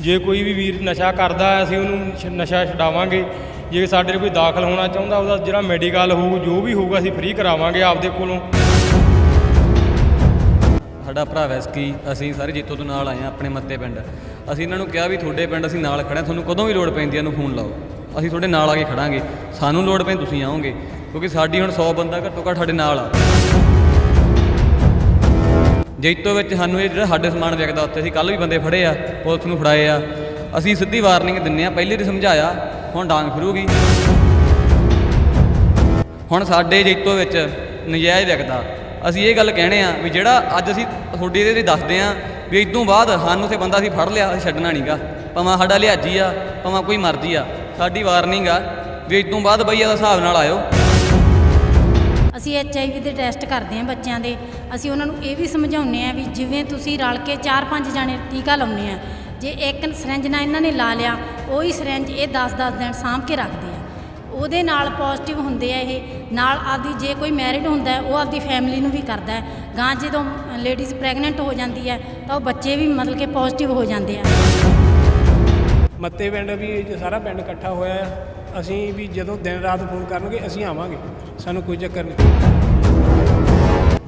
ਜੇ ਕੋਈ ਵੀ ਵੀਰ ਨਸ਼ਾ ਕਰਦਾ ਅਸੀਂ ਉਹਨੂੰ ਸ਼- ਨਸ਼ਾ ਛਡਾਵਾਂਗੇ। ਜੇ ਸਾਡੇ ਨਾਲ ਕੋਈ ਦਾਖਲ ਹੋਣਾ ਚਾਹੁੰਦਾ, ਉਹਦਾ ਜਿਹੜਾ ਮੈਡੀਕਲ ਹੋਊ, ਜੋ ਵੀ ਹੋਊਗਾ, ਅਸੀਂ ਫ੍ਰੀ ਕਰਾਵਾਂਗੇ ਆਪਦੇ ਕੋਲੋਂ। ਸਾਡਾ ਭਰਾ ਵੈਸਕੀ, ਅਸੀਂ ਸਾਰੇ ਜੀਤੋ ਤੋਂ ਨਾਲ ਆਏ ਹਾਂ, ਆਪਣੇ ਮੱਤੇ ਪਿੰਡ। ਅਸੀਂ ਇਹਨਾਂ ਨੂੰ ਕਿਹਾ ਵੀ ਤੁਹਾਡੇ ਪਿੰਡ ਅਸੀਂ ਨਾਲ ਖੜੇ ਹਾਂ, ਤੁਹਾਨੂੰ ਕਦੋਂ ਵੀ ਲੋੜ ਪੈਂਦੀ ਹੈ, ਇਹਨੂੰ ਫੋਨ ਲਾਓ। ਅਸੀਂ ਤੁਹਾਡੇ ਨਾਲ ਆ ਕੇ ਖੜਾਂਗੇ। ਸਾਨੂੰ ਲੋੜ ਪੈਂ ਤੁਸੀਂ ਆਓਗੇ, ਕਿਉਂਕਿ ਸਾਡੀ ਹੁਣ 100 ਬੰਦਾ ਘੱਟੋ ਘੱਟ ਸਾਡੇ ਨਾਲ ਆ। ਜੈਤੋ ਵਿੱਚ ਸਾਨੂੰ ਇਹ ਜਿਹੜਾ ਸਾਡੇ ਸਮਾਨ ਵਿਕਦਾ ਉੱਥੇ, ਅਸੀਂ ਕੱਲ ਵੀ ਬੰਦੇ ਫੜੇ ਆ, ਪੁਲਿਸ ਨੂੰ ਫੜਾਏ ਆ। ਅਸੀਂ ਸਿੱਧੀ ਵਾਰਨਿੰਗ ਦਿੰਨੇ ਆ, ਪਹਿਲੇ ਤੇ ਸਮਝਾਇਆ, ਹੁਣ ਡਾਂਗ ਫਿਰੂਗੀ। ਹੁਣ ਸਾਡੇ ਜੈਤੋ ਵਿੱਚ ਨਜਾਇਜ਼ ਵਿਕਦਾ। ਅਸੀਂ ਇਹ ਗੱਲ ਕਹਿਣੇ ਆ ਵੀ ਜਿਹੜਾ ਅੱਜ ਅਸੀਂ ਤੁਹਾਡੇ ਇਹਦੇ ਤੇ ਦੱਸਦੇ ਆ ਵੀ ਇਦੋਂ ਬਾਅਦ ਸਾਨੂੰ ਤੇ ਬੰਦਾ ਅਸੀਂ ਫੜ ਲਿਆ, ਅਸੀਂ ਛੱਡਣਾ ਨਹੀਂਗਾ ਭਾਵੇਂ ਸਾਡਾ ਲਿਹਾਜੀ ਆ, ਭਾਵੇਂ ਕੋਈ ਮਰਜ਼ੀ ਆ। ਸਾਡੀ ਵਾਰਨਿੰਗ ਆ ਵੀ ਇਦੋਂ ਬਾਅਦ ਬਈ ਇਹਦਾ ਹਿਸਾਬ ਨਾਲ ਆਇਓ। ਅਸੀਂ ਐਚ ਆਈ ਵੀ ਦੇ ਟੈਸਟ ਕਰਦੇ ਹਾਂ ਬੱਚਿਆਂ ਦੇ। ਅਸੀਂ ਉਹਨਾਂ ਨੂੰ ਇਹ ਵੀ ਸਮਝਾਉਂਦੇ ਆ ਵੀ ਜਿਵੇਂ ਤੁਸੀਂ ਰਲ ਕੇ 4-5 ਜਾਣੇ ਟੀਕਾ ਲਾਉਂਦੇ ਆ ਜੇ ਇੱਕ ਸਿਰੰਜ ਨਾਲ ਇਹਨਾਂ ਨੇ ਲਾ ਲਿਆ, ਉਹੀ ਸਿਰੰਜ ਇਹ 10-10 ਦਿਨ ਸਾਂਭ ਕੇ ਰੱਖਦੇ ਆ। ਉਹਦੇ ਨਾਲ ਪੋਜ਼ਿਟਿਵ ਹੁੰਦੇ ਆ ਇਹ। ਨਾਲ ਆਪਦੀ ਜੇ ਕੋਈ ਮੈਰਿਡ ਹੁੰਦਾ ਉਹ ਆਪਦੀ ਫੈਮਿਲੀ ਨੂੰ ਵੀ ਕਰਦਾ ਹੈ। ਗਾਂ ਜਦੋਂ ਲੇਡੀਜ਼ ਪ੍ਰੈਗਨੈਂਟ ਹੋ ਜਾਂਦੀ ਹੈ, ਤਾਂ ਉਹ ਬੱਚੇ ਵੀ ਮਤਲਬ ਕਿ ਪੋਜ਼ਿਟਿਵ ਹੋ ਜਾਂਦੇ ਆ। ਮੱਤੇ ਪਿੰਡ ਵੀ ਸਾਰਾ ਪਿੰਡ ਇਕੱਠਾ ਹੋਇਆ ਆ ਅਸੀਂ ਵੀ ਜਦੋਂ ਦਿਨ ਰਾਤ ਫੋਨ ਕਰਨਗੇ, ਅਸੀਂ ਆਵਾਂਗੇ। ਸਾਨੂੰ ਕੋਈ ਚੱਕਰ ਨਹੀਂ।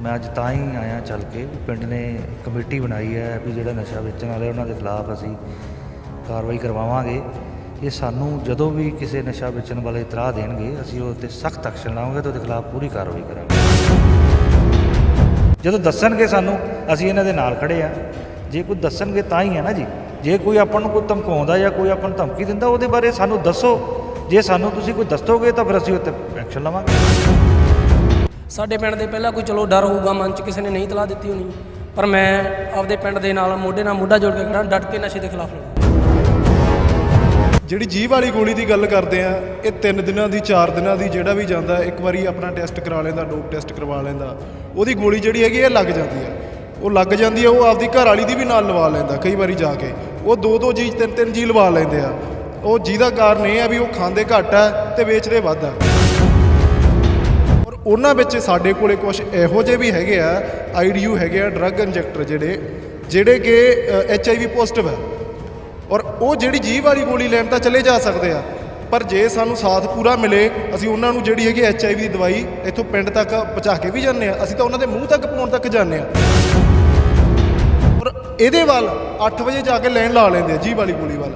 ਮੈਂ ਅੱਜ ਤਾਂ ਹੀ ਆਇਆ ਚੱਲ ਕੇ ਪਿੰਡ ਨੇ ਕਮੇਟੀ ਬਣਾਈ ਹੈ ਵੀ ਜਿਹੜਾ ਨਸ਼ਾ ਵੇਚਣ ਵਾਲੇ ਉਹਨਾਂ ਦੇ ਖਿਲਾਫ ਅਸੀਂ ਕਾਰਵਾਈ ਕਰਵਾਵਾਂਗੇ। ਇਹ ਸਾਨੂੰ ਜਦੋਂ ਵੀ ਕਿਸੇ ਨਸ਼ਾ ਵੇਚਣ ਵਾਲੇ ਇਤਰਾਹ ਦੇਣਗੇ, ਅਸੀਂ ਉਹ ਤੇ ਸਖਤ ਐਕਸ਼ਨ ਲਾਵਾਂਗੇ ਤੇ ਉਹਦੇ ਖਿਲਾਫ ਪੂਰੀ ਕਾਰਵਾਈ ਕਰਾਂਗੇ। ਜਦੋਂ ਦੱਸਣਗੇ ਸਾਨੂੰ, ਅਸੀਂ ਇਹਨਾਂ ਦੇ ਨਾਲ ਖੜੇ ਆ ਜੇ ਕੋਈ ਦੱਸਣਗੇ ਤਾਂ ਹੀ ਹੈ ਨਾ ਜੀ। ਜੇ ਕੋਈ ਆਪਾਂ ਨੂੰ ਕੋਈ ਧਮਕਾਉਂਦਾ ਜਾਂ ਕੋਈ ਆਪਾਂ ਨੂੰ ਧਮਕੀ ਦਿੰਦਾ, ਉਹਦੇ ਬਾਰੇ ਸਾਨੂੰ ਦੱਸੋ। ਜੇ ਸਾਨੂੰ ਤੁਸੀਂ ਕੋਈ ਦੱਸੋਗੇ ਤਾਂ ਫਿਰ ਅਸੀਂ ਉੱਤੇ ਐਕਸ਼ਨ ਲਵਾਂਗੇ। ਸਾਡੇ ਪਿੰਡ ਦੇ ਪਹਿਲਾਂ ਕੋਈ ਚਲੋ ਡਰ ਹੋਊਗਾ ਮਨ 'ਚ ਕਿਸੇ ਨੇ ਨਹੀਂ ਤਲਾਹ ਦਿੱਤੀ ਹੋਣੀ ਪਰ ਮੈਂ ਆਪਦੇ ਪਿੰਡ ਦੇ ਨਾਲ ਮੋਢੇ ਨਾਲ ਮੋਢਾ ਜੋੜ ਕੇ ਖੜਾ ਡਟ ਕੇ ਨਸ਼ੇ ਦੇ ਖਿਲਾਫ ਲੜਾਂ ਜਿਹੜੀ ਜੀਭ ਵਾਲੀ ਗੋਲੀ ਦੀ ਗੱਲ ਕਰਦੇ ਆ ਇਹ 3 ਦਿਨਾਂ ਦੀ 4 ਦਿਨਾਂ ਦੀ ਜਿਹੜਾ ਵੀ ਜਾਂਦਾ ਇੱਕ ਵਾਰੀ ਆਪਣਾ ਟੈਸਟ ਕਰਾ ਲੈਂਦਾ ਡੋਪ ਟੈਸਟ ਕਰਵਾ ਲੈਂਦਾ ਉਹਦੀ ਗੋਲੀ ਜਿਹੜੀ ਹੈਗੀ ਇਹ ਲੱਗ ਜਾਂਦੀ ਆ। ਉਹ ਲੱਗ ਜਾਂਦੀ ਆ ਉਹ ਆਪਦੀ ਘਰ ਵਾਲੀ ਦੀ ਵੀ ਨਾਲ ਲਵਾ ਲੈਂਦਾ ਕਈ ਵਾਰੀ ਜਾ ਕੇ। ਉਹ ਦੋ ਦੋ ਜੀ ਤਿੰਨ ਤਿੰਨ ਜੀ ਲਵਾ ਲੈਂਦੇ ਆ। ਉਹ ਜਿਹਦਾ ਕਾਰਨ ਇਹ ਆ ਵੀ ਉਹ ਖਾਂਦੇ ਘੱਟ ਆ ਤੇ ਵੇਚਦੇ ਵੱਧ ਆ। ਔਰ ਉਹਨਾਂ ਵਿੱਚ ਸਾਡੇ ਕੋਲੇ ਕੁਝ ਇਹੋ ਜਿਹੇ ਵੀ ਹੈਗੇ ਆ ਆਈਡੀਯੂ ਹੈਗੇ ਆ, ਡਰੱਗ ਇੰਜੈਕਟਰ ਜਿਹੜੇ ਜਿਹੜੇ ਕਿ ਐਚ ਆਈ ਵੀ ਪੋਜ਼ਿਟਿਵ ਹੈ ਔਰ ਉਹ ਜਿਹੜੀ ਜੀਭ ਵਾਲੀ ਗੋਲੀ ਲੈਣ ਤਾਂ ਚਲੇ ਜਾ ਸਕਦੇ ਆ, ਪਰ ਜੇ ਸਾਨੂੰ ਸਾਥ ਪੂਰਾ ਮਿਲੇ, ਅਸੀਂ ਉਹਨਾਂ ਨੂੰ ਜਿਹੜੀ ਹੈਗੀ ਐਚ ਆਈ ਵੀ ਦੀ ਦਵਾਈ ਇੱਥੋਂ ਪਿੰਡ ਤੱਕ ਪਹੁੰਚਾ ਕੇ ਵੀ ਜਾਂਦੇ ਆ। ਅਸੀਂ ਤਾਂ ਉਹਨਾਂ ਦੇ ਮੂੰਹ ਤੱਕ ਪਾਉਣ ਤੱਕ ਜਾਂਦੇ ਆ। ਔਰ ਇਹਦੇ ਵੱਲ 8 ਵਜੇ ਜਾ ਕੇ ਲੈਣ ਲਾ ਲੈਂਦੇ ਆ ਜੀਭ ਵਾਲੀ ਗੋਲੀ ਵੱਲ।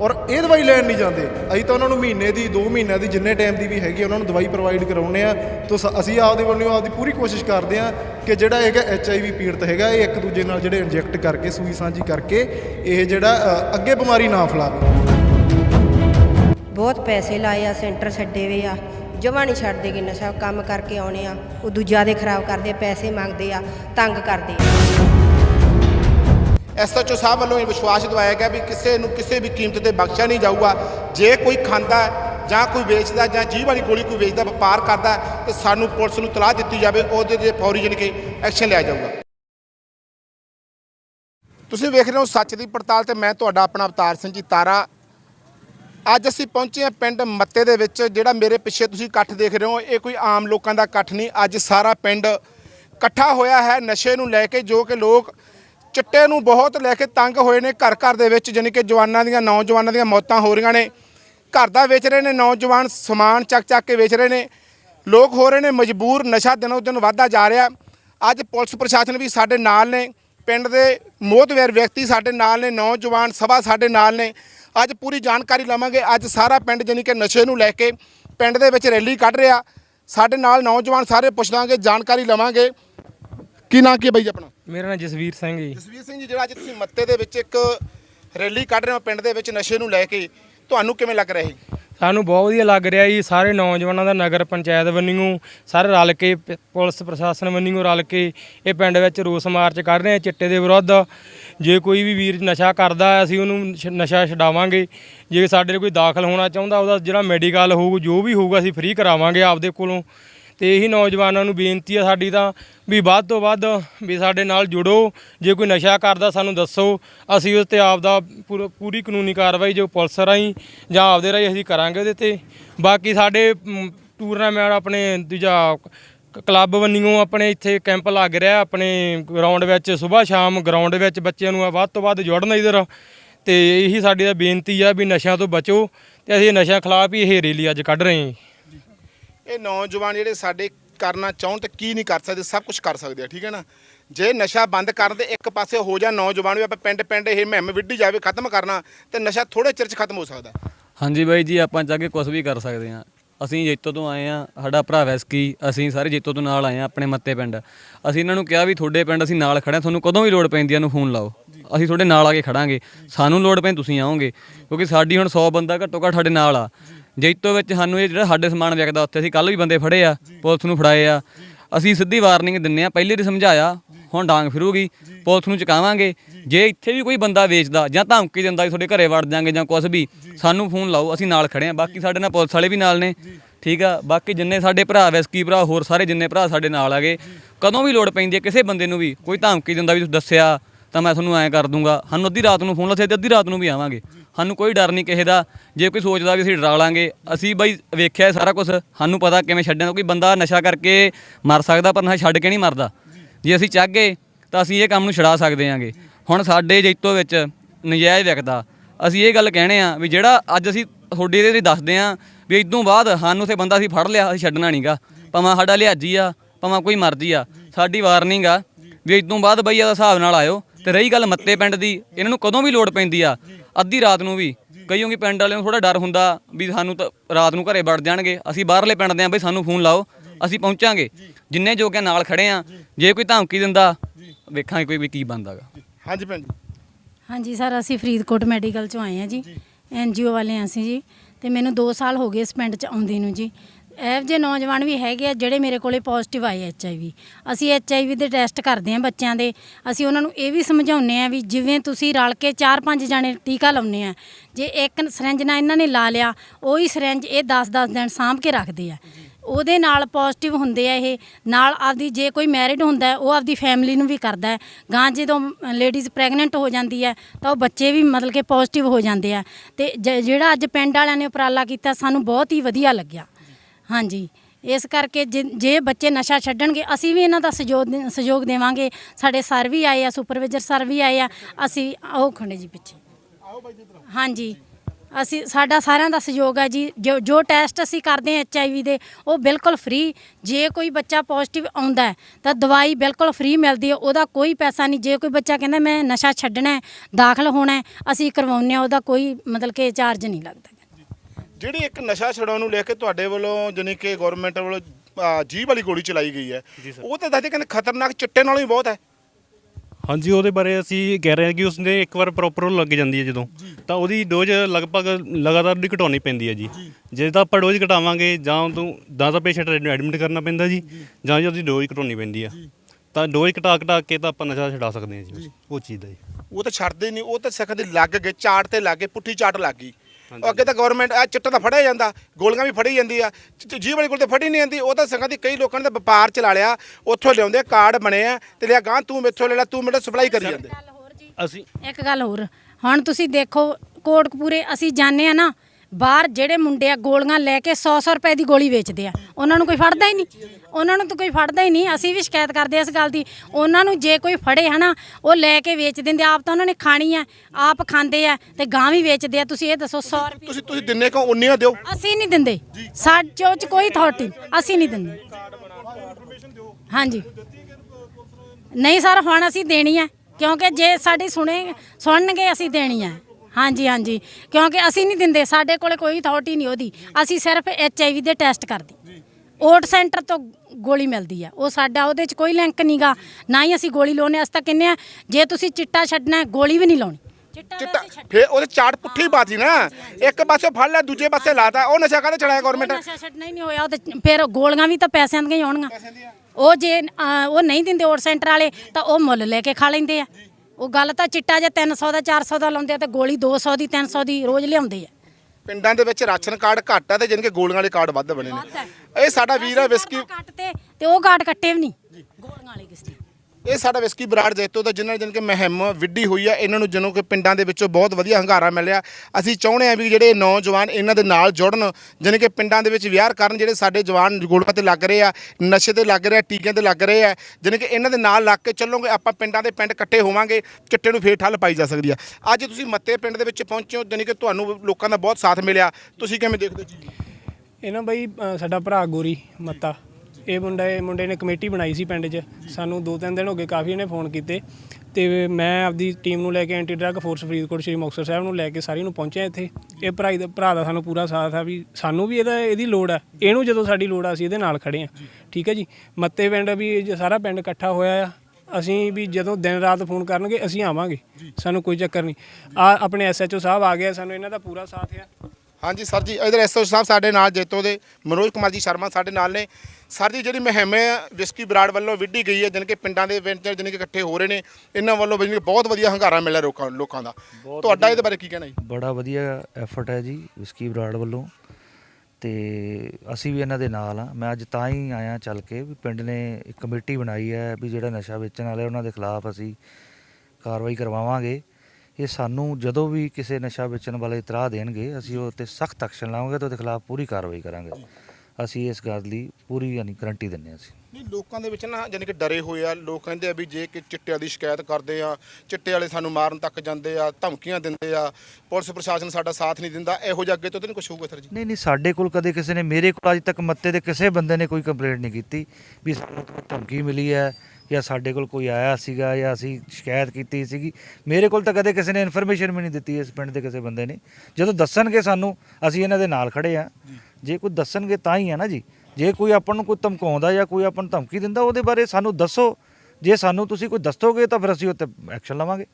ਔਰ ਇਹ ਦਵਾਈ ਲੈਣ ਨਹੀਂ ਜਾਂਦੇ। ਅਸੀਂ ਤਾਂ ਉਹਨਾਂ ਨੂੰ ਮਹੀਨੇ ਦੀ 2 ਮਹੀਨਿਆਂ ਦੀ ਜਿੰਨੇ ਟਾਈਮ ਦੀ ਵੀ ਹੈਗੀ ਉਹਨਾਂ ਨੂੰ ਦਵਾਈ ਪ੍ਰੋਵਾਈਡ ਕਰਾਉਂਦੇ ਆ। ਤਾਂ ਸ- ਅਸੀਂ ਆਪਦੇ ਵੱਲੋਂ ਆਪਦੀ ਪੂਰੀ ਕੋਸ਼ਿਸ਼ ਕਰਦੇ ਆ ਕਿ ਜਿਹੜਾ ਹੈਗਾ ਐਚ ਆਈ ਵੀ ਪੀੜਤ ਹੈਗਾ, ਇਹ ਇੱਕ ਦੂਜੇ ਨਾਲ ਜਿਹੜੇ ਇੰਜੈਕਟ ਕਰਕੇ, ਸੂਈ ਸਾਂਝੀ ਕਰਕੇ, ਇਹ ਜਿਹੜਾ ਅੱਗੇ ਬਿਮਾਰੀ ਨਾ ਫੈਲਾਵੇ। ਬਹੁਤ ਪੈਸੇ ਲਾਏ ਆ, ਸੈਂਟਰ ਛੱਡੇ ਵੇ ਆ। ਜਮਾਂ ਨਹੀਂ ਛੱਡਦੇ ਕਿ ਨਸ਼ਾ ਕੰਮ ਕਰਕੇ ਆਉਣੇ ਆ। ਉਹ ਦੂਜਾ ਦੇ ਖਰਾਬ ਕਰਦੇ ਪੈਸੇ ਮੰਗਦੇ ਆ, ਤੰਗ ਕਰਦੇ ਆ। ਐਸਐਚਓ ਸਾਹਿਬ ਵੱਲੋਂ ਇਹ ਵਿਸ਼ਵਾਸ ਦਿਵਾਇਆ ਗਿਆ ਵੀ ਕਿਸੇ ਨੂੰ ਕਿਸੇ ਵੀ ਕੀਮਤ ਤੇ ਬਖਸ਼ਿਆ ਨਹੀਂ ਜਾਊਗਾ। ਜੇ ਕੋਈ ਖਾਂਦਾ ਜਾਂ ਕੋਈ ਵੇਚਦਾ ਜਾਂ ਜੀਭ ਵਾਲੀ ਗੋਲੀ ਕੋਈ ਵੇਚਦਾ ਵਪਾਰ ਕਰਦਾ ਹੈ, ਤੇ ਸਾਨੂੰ ਪੁਲਿਸ ਨੂੰ ਤਲਾਹ ਦਿੱਤੀ ਜਾਵੇ ਉਹਦੇ ਤੇ ਫੌਰੀ ਜਾਣੀ ਕਿ ਐਕਸ਼ਨ ਲਿਆ ਜਾਊਗਾ। ਤੁਸੀਂ ਵੇਖ ਰਹੇ ਹੋ ਸੱਚ ਦੀ ਪੜਤਾਲ ਤੇ ਮੈਂ ਤੁਹਾਡਾ ਆਪਣਾ ਅਵਤਾਰ ਸਿੰਘ ਜੀ ਤਾਰਾ। ਅੱਜ ਅਸੀਂ ਪਹੁੰਚੇ ਹਾਂ ਪਿੰਡ ਮੱਤੇ ਦੇ ਵਿੱਚ ਜਿਹੜਾ ਮੇਰੇ ਪਿੱਛੇ ਤੁਸੀਂ ਇਕੱਠ ਦੇਖ ਰਹੇ ਹੋ ਇਹ ਕੋਈ ਆਮ ਲੋਕਾਂ ਦਾ ਇਕੱਠ ਨਹੀਂ ਅੱਜ ਸਾਰਾ ਪਿੰਡ ਇਕੱਠਾ ਹੋਇਆ ਹੈ ਨਸ਼ੇ ਨੂੰ ਲੈ ਕੇ ਜੋ ਕਿ ਲੋਕ ਚਿੱਟੇ ਨੂੰ ਬਹੁਤ ਲੈ ਕੇ ਤੰਗ ਹੋਏ ਨੇ ਘਰ ਘਰ ਦੇ ਵਿੱਚ, ਜਾਣੀ ਕਿ ਜਵਾਨਾਂ ਦੀਆਂ, ਨੌਜਵਾਨਾਂ ਦੀਆਂ ਮੌਤਾਂ ਹੋ ਰਹੀਆਂ ਨੇ। ਘਰ ਦਾ ਵੇਚ ਰਹੇ ਨੇ, ਨੌਜਵਾਨ ਸਮਾਨ ਚੱਕ ਚੱਕ ਕੇ ਵੇਚ ਰਹੇ ਨੇ। ਲੋਕ ਹੋ ਰਹੇ ਨੇ ਮਜਬੂਰ, ਨਸ਼ਾ ਦਿਨੋਂ ਦਿਨ ਵਧਦਾ ਜਾ ਰਿਹਾ। ਅੱਜ ਪੁਲਿਸ ਪ੍ਰਸ਼ਾਸਨ ਵੀ ਸਾਡੇ ਨਾਲ ਨੇ। ਪਿੰਡ ਦੇ ਮੋਹਤਵਰ ਵਿਅਕਤੀ ਸਾਡੇ ਨਾਲ ਨੇ, ਨੌਜਵਾਨ ਸਭਾ ਸਾਡੇ ਨਾਲ ਨੇ। ਅੱਜ ਪੂਰੀ ਜਾਣਕਾਰੀ ਲਵਾਂਗੇ। ਅੱਜ ਸਾਰਾ ਪਿੰਡ ਜਾਣੀ ਕਿ ਨਸ਼ੇ ਨੂੰ ਲੈ ਕੇ ਪਿੰਡ ਦੇ ਵਿੱਚ ਰੈਲੀ ਕੱਢ ਰਿਹਾ। ਸਾਡੇ ਨਾਲ ਨੌਜਵਾਨ ਸਾਰੇ ਪੁੱਛ ਪੁੱਛਦਾਂਗੇ ਜਾਣਕਾਰੀ ਲਵਾਂਗੇ। ਕੀ ਨਾਂ ਕੀ ਹੈ ਬਾਈ ਆਪਣਾ? ਮੇਰਾ ਨਾਮ ਜਸਵੀਰ ਸਿੰਘ ਜੀ। ਜਸਵੀਰ ਸਿੰਘ ਜੀ ਜਿਹੜਾ ਅੱਜ ਤੁਸੀਂ ਮੱਤੇ ਦੇ ਵਿੱਚ ਇੱਕ ਰੈਲੀ ਕੱਢ ਰਹੇ ਹੋ ਪਿੰਡ ਦੇ ਵਿੱਚ ਨਸ਼ੇ ਨੂੰ ਲੈ ਕੇ ਤੁਹਾਨੂੰ ਕਿਵੇਂ ਲੱਗ ਰਿਹਾ ਹੈ ਸਾਨੂੰ ਬਹੁਤ ਵਧੀਆ ਲੱਗ ਰਿਹਾ ਜੀ ਸਾਰੇ ਨੌਜਵਾਨਾਂ ਦਾ ਨਗਰ ਪੰਚਾਇਤ ਵੱਲੋਂ ਸਾਰੇ ਰਲ ਕੇ ਪ- ਪੁਲਿਸ ਪ੍ਰਸ਼ਾਸਨ ਵੱਲੋਂ ਰਲ ਕੇ ਇਹ ਪਿੰਡ ਵਿੱਚ ਰੋਸ ਮਾਰਚ ਕਰ ਰਹੇ ਆ ਚਿੱਟੇ ਦੇ ਵਿਰੁੱਧ। ਜੇ ਕੋਈ ਵੀ ਵੀਰ ਨਸ਼ਾ ਕਰਦਾ ਹੈ, ਅਸੀਂ ਉਹਨੂੰ ਨਸ਼ਾ ਛਡਾਵਾਂਗੇ। ਜੇ ਸਾਡੇ ਕੋਈ ਦਾਖਲ ਹੋਣਾ ਚਾਹੁੰਦਾ ਉਹਦਾ ਜਿਹੜਾ ਮੈਡੀਕਲ ਹੋਊ ਜੋ ਵੀ ਹੋਊਗਾ ਅਸੀਂ ਫ੍ਰੀ ਕਰਾਵਾਂਗੇ ਆਪਦੇ ਕੋਲੋਂ। ਤੇ ਇਹੀ ਨੌਜਵਾਨਾਂ ਨੂੰ ਬੇਨਤੀ ਆ ਸਾਡੀ ਤਾਂ ਵੀ ਵੱਧ ਤੋਂ ਵੱਧ ਵੀ ਸਾਡੇ ਨਾਲ ਜੁੜੋ। ਜੇ ਕੋਈ ਨਸ਼ਾ ਕਰਦਾ ਸਾਨੂੰ ਦੱਸੋ। ਅਸੀਂ ਉਸ ਤੇ ਆਪਦਾ ਪੂਰ- ਪੂਰੀ ਕਾਨੂੰਨੀ ਕਾਰਵਾਈ ਜੋ ਪੁਲਿਸ ਰਾਹੀਂ ਜਾਂ ਆਪਦੇ ਰਾਹੀਂ ਅਸੀਂ ਕਰਾਂਗੇ ਉਹਦੇ ਤੇ। ਬਾਕੀ ਸਾਡੇ ਟੂਰਨਾਮੈਂਟ ਆਪਣੇ ਦੂਜਾ ਕਲੱਬ ਵੱਲੋਂ ਆਪਣੇ ਇੱਥੇ ਕੈਂਪ ਲੱਗ ਰਿਹਾ। ਆਪਣੇ ਗਰਾਊਂਡ ਵਿੱਚ ਸਵੇਰ ਸ਼ਾਮ ਗਰਾਊਂਡ ਵਿੱਚ ਬੱਚਿਆਂ ਨੂੰ ਵੱਧ ਤੋਂ ਵੱਧ ਜੁੜਨ ਇਧਰ। ਤੇ ਇਹੀ ਸਾਡੀ ਦਾ ਬੇਨਤੀ ਆ ਵੀ ਨਸ਼ਿਆਂ ਤੋਂ ਬਚੋ। ਤੇ ਅਸੀਂ ਨਸ਼ਿਆਂ ਖਿਲਾਫ ਹੀ ਇਹ ਰੈਲੀ ਅੱਜ ਕੱਢ ਰਹੇ ਹਾਂ। ਇਹ ਨੌਜਵਾਨ ਜਿਹੜੇ ਸਾਡੇ ਕਰਨਾ ਚਾਹੁਣ ਤੇ ਕੀ ਨਹੀਂ ਕਰ ਸਕਦੇ ਸਭ ਕੁਝ ਕਰ ਸਕਦੇ ਆ ਠੀਕ ਹੈ ਨਾ? ਜੇ ਨਸ਼ਾ ਬੰਦ ਕਰਨ ਦੇ ਇੱਕ ਪਾਸੇ ਹੋ ਜਾ ਨੌਜਵਾਨ ਵੀ ਆਪਾਂ ਪਿੰਡ ਪਿੰਡ ਇਹ ਮੁਹਿੰਮ ਵਿੱਢੀ ਜਾਵੇ ਖਤਮ ਕਰਨਾ ਤੇ ਨਸ਼ਾ ਥੋੜੇ ਚਿਰ ਚ ਖਤਮ ਹੋ ਸਕਦਾ। ਹਾਂਜੀ ਬਾਈ ਜੀ ਆਪਾਂ ਜਾ ਕੇ ਕੁਝ ਵੀ ਕਰ ਸਕਦੇ ਹਾਂ। ਅਸੀਂ ਜੈਤੋ ਤੋਂ ਆਏ ਆ ਸਾਡਾ ਭਰਾ ਵੈਸਕੀ ਅਸੀਂ ਸਾਰੇ ਜੈਤੋ ਤੋਂ ਨਾਲ ਆਏ ਆ ਆਪਣੇ ਮੱਤੇ ਪਿੰਡ। ਅਸੀਂ ਇਹਨਾਂ ਨੂੰ ਕਿਹਾ ਵੀ ਤੁਹਾਡੇ ਪਿੰਡ ਅਸੀਂ ਨਾਲ ਖੜੇ ਹਾਂ ਤੁਹਾਨੂੰ ਕਦੋਂ ਵੀ ਲੋੜ ਪੈਂਦੀ ਆ ਨੂੰ ਫੋਨ ਲਾਓ। ਅਸੀਂ ਤੁਹਾਡੇ ਨਾਲ ਆ ਕੇ ਖੜਾਂਗੇ। ਸਾਨੂੰ ਲੋੜ ਪੈਂ ਤੁਸੀਂ ਆਓਗੇ ਕਿਉਂਕਿ ਸਾਡੀ ਹੁਣ 100 ਬੰਦਾ ਘੱਟੋ ਘੱਟ ਸਾਡੇ ਨਾਲ ਆ। ਜੈਤੋ ਵਿੱਚ ਸਾਨੂੰ ਇਹ ਜਿਹੜਾ ਸਾਡੇ ਸਮਾਨ ਵਿਕਦਾ ਉੱਥੇ ਅਸੀਂ ਕੱਲ ਵੀ ਬੰਦੇ ਫੜੇ ਆ ਪੁਲਿਸ ਨੂੰ ਫੜਾਏ ਆ। ਅਸੀਂ ਸਿੱਧੀ ਵਾਰਨਿੰਗ ਦਿੰਨੇ ਆ ਪਹਿਲੇ ਦੀ ਸਮਝਾਇਆ ਹੁਣ ਡਾਂਗ ਫਿਰੂਗੀ ਪੁਲਿਸ ਨੂੰ ਚੁਕਾਵਾਂਗੇ। ਜੇ। ਇੱਥੇ ਵੀ ਕੋਈ ਬੰਦਾ ਵੇਚਦਾ ਜਾਂ ਧਮਕੀ ਦਿੰਦਾ ਵੀ ਤੁਹਾਡੇ ਘਰੇ ਵੜ ਜਾਾਂਗੇ ਜਾਂ ਕੁਝ ਵੀ ਸਾਨੂੰ ਫੋਨ ਲਾਓ ਅਸੀਂ ਨਾਲ ਖੜੇ ਆ। ਬਾਕੀ ਸਾਡੇ ਨਾਲ ਪੁਲਿਸ ਵਾਲੇ ਵੀ ਨਾਲ ਨੇ। ਠੀਕ ਆ? ਬਾਕੀ ਜਿੰਨੇ ਸਾਡੇ ਭਰਾ ਵੈਸਕੀ ਭਰਾ ਹੋਰ ਸਾਰੇ ਜਿੰਨੇ ਭਰਾ ਸਾਡੇ ਨਾਲ ਆਗੇ ਕਦੋਂ ਵੀ ਲੋੜ ਪੈਂਦੀ ਹੈ ਕਿਸੇ ਬੰਦੇ ਨੂੰ ਵੀ ਕੋਈ ਧਮਕੀ ਦਿੰਦਾ ਵੀ ਤੁਸੀਂ ਦੱਸਿਆ ਤਾਂ ਮੈਂ ਤੁਹਾਨੂੰ ਐਂ ਕਰ ਦੂੰਗਾ। ਸਾਨੂੰ ਅੱਧੀ ਰਾਤ ਨੂੰ ਫੋਨ ਲਾ ਤੇ ਅੱਧੀ ਰਾਤ ਨੂੰ ਵੀ ਆਵਾਂਗੇ। ਸਾਨੂੰ ਕੋਈ ਡਰ ਨਹੀਂ ਕਿਸੇ ਦਾ। ਜੇ ਕੋਈ ਸੋਚਦਾ ਵੀ ਅਸੀਂ ਡਰਾ ਲਾਂਗੇ, ਅਸੀਂ ਬਈ ਵੇਖਿਆ ਸਾਰਾ ਕੁਝ ਸਾਨੂੰ ਪਤਾ ਕਿਵੇਂ ਛੱਡਣਾ ਕੋਈ ਬੰਦਾ ਨਸ਼ਾ ਕਰਕੇ ਮਰ ਸਕਦਾ, ਪਰ ਨਸ਼ਾ ਛੱਡ ਕੇ ਨਹੀਂ ਮਰਦਾ। ਜੇ ਅਸੀਂ ਚਾਹਗੇ ਤਾਂ ਅਸੀਂ ਇਹ ਕੰਮ ਨੂੰ ਛਡਾ ਸਕਦੇ ਆਂਗੇ ਹੁਣ ਸਾਡੇ ਜੈਤੋ ਵਿੱਚ ਨਜਾਇਜ਼ ਵਿਕਦਾ ਅਸੀਂ ਇਹ ਗੱਲ ਕਹਿਣੇ ਆ ਵੀ ਜਿਹੜਾ ਅੱਜ ਅਸੀਂ ਤੁਹਾਡੇ ਇਹਦੇ ਦੱਸਦੇ ਆ ਵੀ ਇਦੋਂ ਬਾਅਦ ਸਾਨੂੰ ਤੇ ਬੰਦਾ ਅਸੀਂ ਫੜ ਲਿਆ, ਅਸੀਂ ਛੱਡਣਾ ਨਹੀਂਗਾ ਭਾਵੇਂ ਸਾਡਾ ਲਿਹਾਜੀ ਆ, ਭਾਵੇਂ ਕੋਈ ਮਰਜ਼ੀ ਆ, ਸਾਡੀ ਵਾਰਨਿੰਗ ਆ ਵੀ ਇਦੋਂ ਬਾਅਦ ਬਈ ਇਹਦਾ ਹਿਸਾਬ ਨਾਲ ਆਇਓ। ਤੇ ਰਹੀ ਗੱਲ ਮੱਤੇ ਪਿੰਡ ਦੀ ਇਹਨਾਂ ਨੂੰ ਕਦੋਂ ਵੀ ਲੋੜ ਪੈਂਦੀ ਆ? ਅੱਧੀ ਰਾਤ ਨੂੰ ਵੀ। ਕਈਓਂਗੇ ਪਿੰਡ ਵਾਲਿਆਂ ਨੂੰ ਥੋੜਾ ਡਰ ਹੁੰਦਾ ਵੀ ਸਾਨੂੰ ਤਾਂ ਰਾਤ ਨੂੰ ਘਰੇ ਵੜ ਜਾਣਗੇ। ਅਸੀਂ ਬਾਹਰਲੇ ਪਿੰਡ ਦੇ ਆ ਬਈ ਸਾਨੂੰ ਫੋਨ ਲਾਓ। ਅਸੀਂ ਪਹੁੰਚਾਂਗੇ। ਜਿੰਨੇ ਜੋਗੇ ਨਾਲ ਖੜੇ ਆ ਜੇ। ਕੋਈ ਧਮਕੀ ਦਿੰਦਾ ਵੇਖਾਂਗੇ ਕੋਈ ਵੀ ਕੀ ਬਣਦਾਗਾ। ਹਾਂਜੀ ਭੈਣ ਜੀ। ਹਾਂਜੀ ਸਰ ਅਸੀਂ ਫਰੀਦਕੋਟ ਮੈਡੀਕਲ ਚੋਂ ਆਏ ਹਾਂ ਜੀ। ਐਨਜੀਓ ਵਾਲੇ ਹਾਂ ਅਸੀਂ ਜੀ। ਤੇ ਮੈਨੂੰ 2 ਸਾਲ ਹੋ ਗਏ ਇਸ ਪਿੰਡ ਚ ਆਉਂਦੀ ਨੂੰ ਜੀ। ਇਹੋ ਜਿਹੇ ਨੌਜਵਾਨ ਵੀ ਹੈਗੇ ਆ ਜਿਹੜੇ ਮੇਰੇ ਕੋਲੇ ਪੋਜ਼ਿਟਿਵ ਆਏ ਐਚਆਈਵੀ ਅਸੀਂ ਐਚਆਈਵੀ ਦੇ ਟੈਸਟ ਕਰਦੇ ਹਾਂ ਬੱਚਿਆਂ ਦੇ। ਅਸੀਂ ਉਹਨਾਂ ਨੂੰ ਇਹ ਵੀ ਸਮਝਾਉਂਦੇ ਆ ਵੀ ਜਿਵੇਂ ਤੁਸੀਂ ਰਲ ਕੇ 4-5 ਜਾਣੇ ਟੀਕਾ ਲਾਉਂਦੇ ਆ, ਜੇ ਇੱਕ ਸਰੰਜ ਨਾਲ ਇਹਨਾਂ ਨੇ ਲਾ ਲਿਆ, ਉਹੀ ਸਰੰਜ ਇਹ 10-10 ਦਿਨ ਸਾਂਭ ਕੇ ਰੱਖਦੇ ਆ। ਉਹਦੇ ਨਾਲ ਪੋਜ਼ਿਟਿਵ ਹੁੰਦੇ ਆ ਇਹ। ਨਾਲ ਆਪਦੀ ਜੇ ਕੋਈ ਮੈਰਿਡ ਹੁੰਦਾ, ਉਹ ਆਪਦੀ ਫੈਮਿਲੀ ਨੂੰ ਵੀ ਕਰਦਾ ਹੈ। ਗਾਂ ਜਦੋਂ ਲੇਡੀਜ਼ ਪ੍ਰੈਗਨੈਂਟ ਹੋ ਜਾਂਦੀ ਹੈ, ਤਾਂ ਉਹ ਬੱਚੇ ਵੀ ਮਤਲਬ ਕਿ ਪੋਜ਼ਿਟਿਵ ਹੋ ਜਾਂਦੇ ਆ। ਤੇ ਜਿਹੜਾ ਅੱਜ ਪਿੰਡ ਵਾਲਿਆਂ ਨੇ ਉਪਰਾਲਾ ਕੀਤਾ, ਸਾਨੂੰ ਬਹੁਤ ਹੀ ਵਧੀਆ ਲੱਗਿਆ। ਹਾਂਜੀ। ਇਸ ਕਰਕੇ ਜੇ- ਜੇ ਬੱਚੇ ਨਸ਼ਾ ਛੱਡਣਗੇ ਅਸੀਂ ਵੀ ਇਹਨਾਂ ਦਾ ਸਹਿਯੋਗ ਦੇ- ਸਹਿਯੋਗ ਦੇਵਾਂਗੇ। ਸਾਡੇ ਸਰ ਵੀ ਆਏ ਆ ਸੁਪਰਵਾਈਜ਼ਰ ਸਰ ਵੀ ਆਏ ਆ। ਅਸੀਂ ਉਹ ਖੰਡੇ ਜੀ ਪਿੱਛੇ। ਹਾਂਜੀ। ਅਸੀਂ ਸਾਡਾ ਸਾਰਿਆਂ ਦਾ ਸਹਿਯੋਗ ਹੈ ਜੀ। ਜੋ ਜੋ ਟੈਸਟ ਅਸੀਂ ਕਰਦੇ ਹਾਂ ਐਚਆਈਵੀ ਦੇ ਉਹ ਬਿਲਕੁਲ ਫ੍ਰੀ। ਜੇ ਕੋਈ ਬੱਚਾ ਪੋਜ਼ਿਟਿਵ ਆਉਂਦਾ ਹੈ, ਤਾਂ ਦਵਾਈ ਬਿਲਕੁਲ ਫ੍ਰੀ ਮਿਲਦੀ ਹੈ। ਉਹਦਾ ਕੋਈ ਪੈਸਾ ਨਹੀਂ। ਜੇ ਕੋਈ ਬੱਚਾ ਕਹਿੰਦਾ ਮੈਂ ਨਸ਼ਾ ਛੱਡਣਾ ਹੈ ਦਾਖਲ ਹੋਣਾ ਹੈ, ਅਸੀਂ ਕਰਵਾਉਂਦੇ ਹਾਂ। ਉਹਦਾ ਕੋਈ ਮਤਲਬ ਕਿ ਚਾਰਜ ਨਹੀਂ ਲੱਗਦਾ। ਜਿਹੜੀ ਇੱਕ ਨਸ਼ਾ ਛਡਾਉਣ ਨੂੰ ਲੈ ਕੇ ਤੁਹਾਡੇ ਵੱਲੋਂ ਜਾਣੀ ਕਿ ਗਵਰਨਮੈਂਟ ਵੱਲੋਂ ਜੀਭ ਵਾਲੀ ਗੋਲੀ ਚਲਾਈ ਗਈ ਹੈ ਉਹ ਤਾਂ ਦੱਸਦੇ ਕਹਿੰਦੇ ਖਤਰਨਾਕ ਚਿੱਟੇ ਨਾਲੋਂ ਵੀ ਬਹੁਤ ਹੈ। ਹਾਂਜੀ ਉਹਦੇ ਬਾਰੇ ਅਸੀਂ ਕਹਿ ਰਹੇ ਹਾਂ ਕਿ ਉਸਨੇ ਇੱਕ ਵਾਰ ਪ੍ਰੋਪਰ ਲੱਗ ਜਾਂਦੀ ਹੈ ਜਦੋਂ। ਤਾਂ ਉਹਦੀ ਡੋਜ਼ ਲਗਭਗ ਲਗਾਤਾਰ ਦੀ ਘਟਾਉਣੀ ਪੈਂਦੀ ਹੈ ਜੀ। ਜੇ। ਤਾਂ ਆਪਾਂ ਡੋਜ਼ ਘਟਾਵਾਂਗੇ ਜਾਂ ਤੋਂ ਜਾਂ ਤਾਂ ਪੇਸ਼ੈਂਟ ਐਡਮਿਟ ਕਰਨਾ ਪੈਂਦਾ ਜੀ ਜਾਂ। ਜੀ ਉਹਦੀ ਡੋਜ਼ ਘਟਾਉਣੀ ਪੈਂਦੀ ਆ ਤਾਂ ਡੋਜ਼ ਘਟਾ ਘਟਾ ਕੇ ਤਾਂ ਆਪਾਂ ਨਸ਼ਾ ਛਡਾ ਸਕਦੇ ਹਾਂ ਜੀ। ਉਹ ਚੀਜ਼ ਦਾ ਜੀ। ਉਹ ਤਾਂ ਛੱਡਦੇ ਨਹੀਂ ਉਹ ਤਾਂ ਸਿੱਖਦੇ ਲੱਗ ਗਏ ਚਾਟ ਤੇ ਲੱਗ ਗਏ ਪੁੱਠੀ ਚਾਟ ਲੱਗ ਗਈ। ਉਹ ਅੱਗੇ ਤਾਂ ਗਵਰਨਮੈਂਟ ਆ ਚਿੱਟਾ ਤਾਂ ਫੜਿਆ ਜਾਂਦਾ ਗੋਲੀਆਂ ਵੀ ਫੜੀ ਜਾਂਦੀ ਆ ਜੀਭ ਵਾਲੀ ਗੋਲੀ ਤਾਂ ਫੜੀ ਨਹੀਂ ਜਾਂਦੀ ਉਹ ਤਾਂ ਸੰਗਤ ਦੀ ਕਈ ਲੋਕਾਂ ਨੇ ਤਾਂ ਵਪਾਰ ਚਲਾ ਲਿਆ ਉੱਥੋਂ ਲਿਆਉਂਦੇ ਕਾਰਡ ਬਣੇ ਆ ਤੇ ਲਿਆ ਗਾਂ ਤੂੰ ਮੇਥੋਂ ਲੈ ਲੈ ਤੂੰ ਮੇਰੇ ਸਪਲਾਈ ਕਰੀ ਜਾਂਦੇ। ਅਸੀਂ ਇੱਕ ਗੱਲ ਹੋਰ ਹੁਣ ਤੁਸੀਂ ਦੇਖੋ ਕੋਟਕਪੂਰੇ ਅਸੀਂ ਜਾਂਦੇ ਆ ਨਾ ਬਾਹਰ ਜਿਹੜੇ ਮੁੰਡੇ ਆ ਗੋਲੀਆਂ ਲੈ ਕੇ 100-100 ਰੁਪਏ ਦੀ ਗੋਲੀ ਵੇਚਦੇ ਆ ਉਹਨਾਂ ਨੂੰ ਕੋਈ ਫੜਦਾ ਹੀ ਨਹੀਂ। ਉਹਨਾਂ ਨੂੰ ਤਾਂ ਕੋਈ ਫੜਦਾ ਹੀ ਨਹੀਂ ਅਸੀਂ ਵੀ ਸ਼ਿਕਾਇਤ ਕਰਦੇ ਆ ਇਸ ਗੱਲ ਦੀ। ਉਹਨਾਂ ਨੂੰ ਜੇ ਕੋਈ ਫੜੇ ਹਨਾ ਉਹ ਲੈ ਕੇ ਵੇਚ ਦਿੰਦੇ ਆਪ ਤਾਂ ਉਹਨਾਂ ਨੇ ਖਾਣੀ ਆ ਆਪ ਖਾਂਦੇ ਆ ਤੇ ਗਾਂ ਵੀ ਵੇਚਦੇ ਆ। ਤੁਸੀਂ ਇਹ ਦੱਸੋ 100 ਰੁਪਏ। ਤੁਸੀਂ ਤੁਸੀਂ ਦਿੰਨੇ ਕਿਉਂ? ਉਨੀਆਂ ਦਿਓ। ਅਸੀਂ ਨਹੀਂ ਦਿੰਦੇ। ਸਾਡੇ ਚ ਕੋਈ ਅਥਾਰਟੀ ਅਸੀਂ ਨਹੀਂ ਦਿੰਦੇ। ਹਾਂਜੀ। ਨਹੀਂ ਸਰ ਹੁਣ ਅਸੀਂ ਦੇਣੀ ਹੈ ਕਿਉਂਕਿ ਜੇ ਸਾਡੀ ਸੁਣੇ ਸੁਣਨਗੇ ਅਸੀਂ ਦੇਣੀ ਹੈ ਹਾਂਜੀ ਹਾਂਜੀ। ਕਿਉਂਕਿ ਅਸੀਂ ਨਹੀਂ ਦਿੰਦੇ। ਸਾਡੇ ਕੋਲੇ ਕੋਈ ਅਥਾਰਟੀ ਨਹੀਂ ਉਹਦੀ। ਅਸੀਂ ਸਿਰਫ ਐਚਆਈਵੀ ਦੇ ਟੈਸਟ ਕਰਦੇ। ਓਟ ਸੈਂਟਰ ਤੋਂ ਗੋਲੀ ਮਿਲਦੀ ਆ। ਉਹ ਸਾਡਾ ਉਹਦੇ 'ਚ ਕੋਈ ਲਿੰਕ ਨਹੀਂਗਾ ਨਾ ਹੀ ਅਸੀਂ ਗੋਲੀ ਲਾਉਨੇ ਅਸੀਂ ਤਾਂ ਕਹਿੰਦੇ ਆ ਜੇ ਤੁਸੀਂ ਚਿੱਟਾ ਛੱਡਣਾ ਹੈ, ਗੋਲੀ ਵੀ ਨਹੀਂ ਲਾਉਣੀ। ਚਿੱਟਾ ਫੇਰ ਉਹਦੇ ਚਾਟ ਪੁੱਠੀ ਬਾਤੀ ਨਾ। ਇੱਕ ਪਾਸੇ ਫੜ ਲਿਆ ਦੂਜੇ ਪਾਸੇ ਲਾਤਾ ਉਹ ਨਸ਼ਾ ਕਾਹਦੇ ਚੜਾਇਆ ਉਹ ਗਵਰਨਮੈਂਟ ਨਸ਼ਾ ਛੱਡਣਾ ਹੀ ਨਹੀਂ ਹੋਇਆ। ਉਹ ਤੇ ਫਿਰ ਗੋਲੀਆਂ ਵੀ ਤਾਂ ਪੈਸਿਆਂ ਦੀਆਂ ਹੀ ਆਉਣਗੀਆਂ। ਉਹ ਜੇ ਅਹ, ਉਹ ਨਹੀਂ ਦਿੰਦੇ ਓਟ ਸੈਂਟਰ ਵਾਲੇ ਤਾਂ ਉਹ ਮੁੱਲ ਲੈ ਕੇ ਖਾ ਲੈਂਦੇ ਆ। ਉਹ ਗੱਲ ਤਾਂ ਚਿੱਟਾ ਜੇ 300 ਦਾ 400 ਦਾ ਲਾਉਂਦੇ ਆ ਤੇ ਗੋਲੀ 200 ਦੀ 300 ਦੀ ਰੋਜ਼ ਲਿਆਉਂਦੇ ਆ। ਪਿੰਡਾਂ ਦੇ ਵਿੱਚ ਰਾਸ਼ਨ ਕਾਰਡ ਘੱਟ ਆ ਤੇ ਜਾਣੀ ਕਿ ਗੋਲੀਆਂ ਵਾਲੇ ਕਾਰਡ ਵੱਧ ਬਣੇ ਨੇ। ਇਹ ਸਾਡਾ ਵੀਰ ਆ ਵਿਸਕੀ ਕੱਟ ਤੇ ਤੇ ਉਹ ਕਾਟ ਕੱਟੇ ਵੀ ਨਹੀਂ। ਗੋਲੀਆਂ ਵਾਲੇ ਕਿਸ ਨੇ ਇਹ ਸਾਡਾ ਵਿਸਕੀ ਬਰਾੜ ਜੈਤੋ ਦਾ ਜਿਨ੍ਹਾਂ ਜਨ ਕਿ ਮਹਿੰਮ ਵਿੱਢੀ ਹੋਈ ਆ ਇਹਨਾਂ ਨੂੰ ਜਿਹਨੂੰ ਕਿ ਪਿੰਡਾਂ ਦੇ ਵਿੱਚੋਂ ਬਹੁਤ ਵਧੀਆ ਹੰਗਾਰਾ ਮਿਲਿਆ। ਅਸੀਂ ਚਾਹੁੰਦੇ ਆ ਵੀ ਜਿਹੜੇ ਨੌਜਵਾਨ ਇਹਨਾਂ ਦੇ ਨਾਲ ਜੁੜਨ ਜਾਣੀ ਕਿ ਪਿੰਡਾਂ ਦੇ ਵਿੱਚ ਵਿਆਹ ਕਰਨ ਜਿਹੜੇ ਸਾਡੇ ਜਵਾਨ ਗੋਲਕਾਂ ਤੇ ਲੱਗ ਰਹੇ ਆ ਨਸ਼ੇ ਤੇ ਲੱਗ ਰਹੇ ਆ ਟੀਕਿਆਂ ਤੇ ਲੱਗ ਰਹੇ ਆ ਜਾਣੀ ਕਿ ਇਹਨਾਂ ਦੇ ਨਾਲ ਲੱਗ ਕੇ ਚੱਲੋਗੇ ਆਪਾਂ ਪਿੰਡਾਂ ਦੇ ਪਿੰਡ ਇਕੱਠੇ ਹੋਵਾਂਗੇ ਚਿੱਟੇ ਨੂੰ ਫੇਰ ਠੱਲ ਪਾਈ ਜਾ ਸਕਦੀ ਆ। ਅੱਜ ਤੁਸੀਂ ਮੱਤੇ ਪਿੰਡ ਦੇ ਵਿੱਚ ਪਹੁੰਚੇ ਹੋ ਜਾਣੀ ਕਿ ਤੁਹਾਨੂੰ ਲੋਕਾਂ ਦਾ ਬਹੁਤ ਸਾਥ ਮਿਲਿਆ। ਤੁਸੀਂ ਕਿਵੇਂ ਦੇਖਦੇ ਹੋ ਜੀ? ਇਹ ਨਾ ਬਈ ਅ, ਸਾਡਾ ਭਰਾ ਗੋਰੀ ਮੱਤਾ। ਇਹ ਮੁੰਡਾ ਇਹ ਮੁੰਡੇ ਨੇ ਕਮੇਟੀ ਬਣਾਈ ਸੀ ਪਿੰਡ 'ਚ। ਸਾਨੂੰ ਦੋ ਤਿੰਨ ਦਿਨ ਹੋ ਗਏ ਕਾਫੀ ਇਹਨੇ ਫੋਨ ਕੀਤੇ। ਤੇ ਮੈਂ ਆਪਦੀ ਟੀਮ ਨੂੰ ਲੈ ਕੇ anti drug force Faridkot Shri Muktsar Sahib ਨੂੰ ਲੈ ਕੇ ਸਾਰੀ ਨੂੰ ਪਹੁੰਚਿਆ ਇੱਥੇ। ਇਹ ਭਰਾ ਦਾ ਭਰਾ ਦਾ ਸਾਨੂੰ ਪੂਰਾ ਸਾਥ ਆ ਵੀ ਸਾਨੂੰ ਵੀ ਇਹਦਾ ਇਹਦੀ ਲੋੜ ਆ। ਇਹਨੂੰ ਜਦੋਂ ਸਾਡੀ ਲੋੜ ਆ ਅਸੀਂ ਇਹਦੇ ਨਾਲ ਖੜੇ ਆ। ਠੀਕ ਹੈ ਜੀ? ਮੱਤੇ ਪਿੰਡ ਵੀ ਇਹ ਸਾਰਾ ਪਿੰਡ ਇਕੱਠਾ ਹੋਇਆ ਆ। ਅਸੀਂ ਵੀ ਜਦੋਂ ਦਿਨ ਰਾਤ ਫੋਨ ਕਰਨਗੇ ਅਸੀਂ ਆਵਾਂਗੇ। ਸਾਨੂੰ ਕੋਈ ਚੱਕਰ ਨਹੀਂ। ਆ ਆਪਣੇ ਐਸਐਚਓ ਸਾਹਿਬ ਆ ਗਏ ਆ, ਸਾਨੂੰ ਇਹਨਾਂ ਦਾ ਪੂਰਾ ਸਾਥ ਆ। ਹਾਂਜੀ ਸਰ ਜੀ ਇਧਰ ਐਸਓ ਸਾਹਿਬ ਸਾਡੇ ਨਾਲ ਜੇਤੋ ਦੇ ਮਨੋਜ ਕੁਮਾਰ ਜੀ ਸ਼ਰਮਾ ਸਾਡੇ ਨਾਲ ਨੇ। ਸਰ ਜੀ ਜਿਹੜੀ ਮੁਹਿੰਮ ਵਿਸਕੀ ਬਰਾੜ ਵੱਲੋਂ ਵਿੱਢੀ ਗਈ ਹੈ ਜਾਣੀ ਕਿ ਪਿੰਡਾਂ ਦੇ ਵਿੱਚ ਜਾਣੀ ਕਿ ਇਕੱਠੇ ਹੋ ਰਹੇ ਨੇ ਇਹਨਾਂ ਵੱਲੋਂ ਕਿ ਬਹੁਤ ਵਧੀਆ ਹੰਗਾਰਾ ਮਿਲਿਆ ਲੋਕਾਂ ਲੋਕਾਂ ਦਾ। ਤੁਹਾਡਾ ਇਹਦੇ ਬਾਰੇ ਕੀ ਕਹਿਣਾ ਜੀ? ਬੜਾ ਵਧੀਆ ਐਫਰਟ ਹੈ ਜੀ ਵਿਸਕੀ ਬਰਾੜ ਵੱਲੋਂ। ਤੇ ਅਸੀਂ ਵੀ ਇਹਨਾਂ ਦੇ ਨਾਲ ਆ ਮੈਂ ਅੱਜ ਤਾਂ ਹੀ ਆਇਆ ਚੱਲ ਕੇ ਵੀ ਪਿੰਡ ਨੇ ਇੱਕ ਕਮੇਟੀ ਬਣਾਈ ਹੈ ਵੀ ਜਿਹੜਾ ਨਸ਼ਾ ਵੇਚਣ ਵਾਲੇ ਉਹਨਾਂ ਦੇ ਖਿਲਾਫ ਅਸੀਂ ਕਾਰਵਾਈ ਕਰਵਾਵਾਂਗੇ। ਇਹ ਸਾਨੂੰ ਜਦੋਂ ਵੀ ਕਿਸੇ ਨਸ਼ਾ ਵੇਚਣ ਵਾਲੇ ਇਤਰਾਹ ਦੇਣਗੇ ਅਸੀਂ ਉਹ ਤੇ ਸਖਤ ਐਕਸ਼ਨ ਲਾਵਾਂਗੇ ਤੇ ਉਹਦੇ ਖਿਲਾਫ ਪੂਰੀ ਕਾਰਵਾਈ ਕਰਾਂਗੇ। ਅਸੀਂ ਇਸ ਗੱਲ ਲਈ ਪੂਰੀ ਯਾਨੀ ਗਰੰਟੀ ਦਿੰਦੇ ਹਾਂ ਅਸੀਂ। ਨਹੀਂ ਲੋਕਾਂ ਦੇ ਵਿੱਚ ਨਾ ਜਾਣੀ ਕਿ ਡਰੇ ਹੋਏ ਆ। ਲੋਕ ਕਹਿੰਦੇ ਆ ਵੀ ਜੇ ਕਿ ਚਿੱਟਿਆਂ ਦੀ ਸ਼ਿਕਾਇਤ ਕਰਦੇ ਆ ਚਿੱਟੇ ਵਾਲੇ ਸਾਨੂੰ ਮਾਰਨ ਤੱਕ ਜਾਂਦੇ ਆ ਧਮਕੀਆਂ ਦਿੰਦੇ ਆ ਪੁਲਿਸ ਪ੍ਰਸ਼ਾਸਨ ਸਾਡਾ ਸਾਥ ਨਹੀਂ ਦਿੰਦਾ ਇਹੋ ਜਿਹਾ ਅੱਗੇ ਤੋਂ ਤਾਂ ਨਹੀਂ ਕੁਝ ਹੋਊਗਾ ਸਰ ਜੀ। ਨਹੀਂ ਨਹੀਂ ਸਾਡੇ ਕੋਲ ਕਦੇ ਕਿਸੇ ਨੇ ਮੇਰੇ ਕੋਲ ਅੱਜ ਤੱਕ ਮੱਤੇ ਦੇ ਕਿਸੇ ਬੰਦੇ ਨੇ ਕੋਈ ਕੰਪਲੇਂਟ ਨਹੀਂ ਕੀਤੀ ਵੀ ਸਾਨੂੰ ਧਮਕੀ ਮਿਲੀ ਹੈ। ਜਾਂ ਸਾਡੇ ਕੋਲ ਕੋਈ ਆਇਆ ਸੀਗਾ ਜਾਂ ਅਸੀਂ ਸ਼ਿਕਾਇਤ ਕੀਤੀ ਸੀਗੀ ਮੇਰੇ ਕੋਲ ਤਾਂ ਕਦੇ ਕਿਸੇ ਨੇ ਇਨਫੋਰਮੇਸ਼ਨ ਵੀ ਨਹੀਂ ਦਿੱਤੀ ਇਸ ਪਿੰਡ ਦੇ ਕਿਸੇ ਬੰਦੇ ਨੇ। ਜਦੋਂ ਦੱਸਣਗੇ ਸਾਨੂੰ ਅਸੀਂ ਇਹਨਾਂ ਦੇ ਨਾਲ ਖੜੇ ਆ ਜੇ। ਕੋਈ ਦੱਸਣਗੇ ਤਾਂ ਹੀ ਆ ਨਾ ਜੀ। ਜੇ ਕੋਈ ਆਪਾਂ ਨੂੰ ਕੋਈ ਧਮਕਾਉਂਦਾ ਜਾਂ ਕੋਈ ਆਪਾਂ ਨੂੰ ਧਮਕੀ ਦਿੰਦਾ ਉਹਦੇ ਬਾਰੇ ਸਾਨੂੰ ਦੱਸੋ। ਜੇ ਸਾਨੂੰ ਤੁਸੀਂ ਕੋਈ ਦੱਸੋਗੇ ਤਾਂ ਫਿਰ ਅਸੀਂ ਉੱਤੇ ਐਕਸ਼ਨ ਲਵਾਂਗੇ।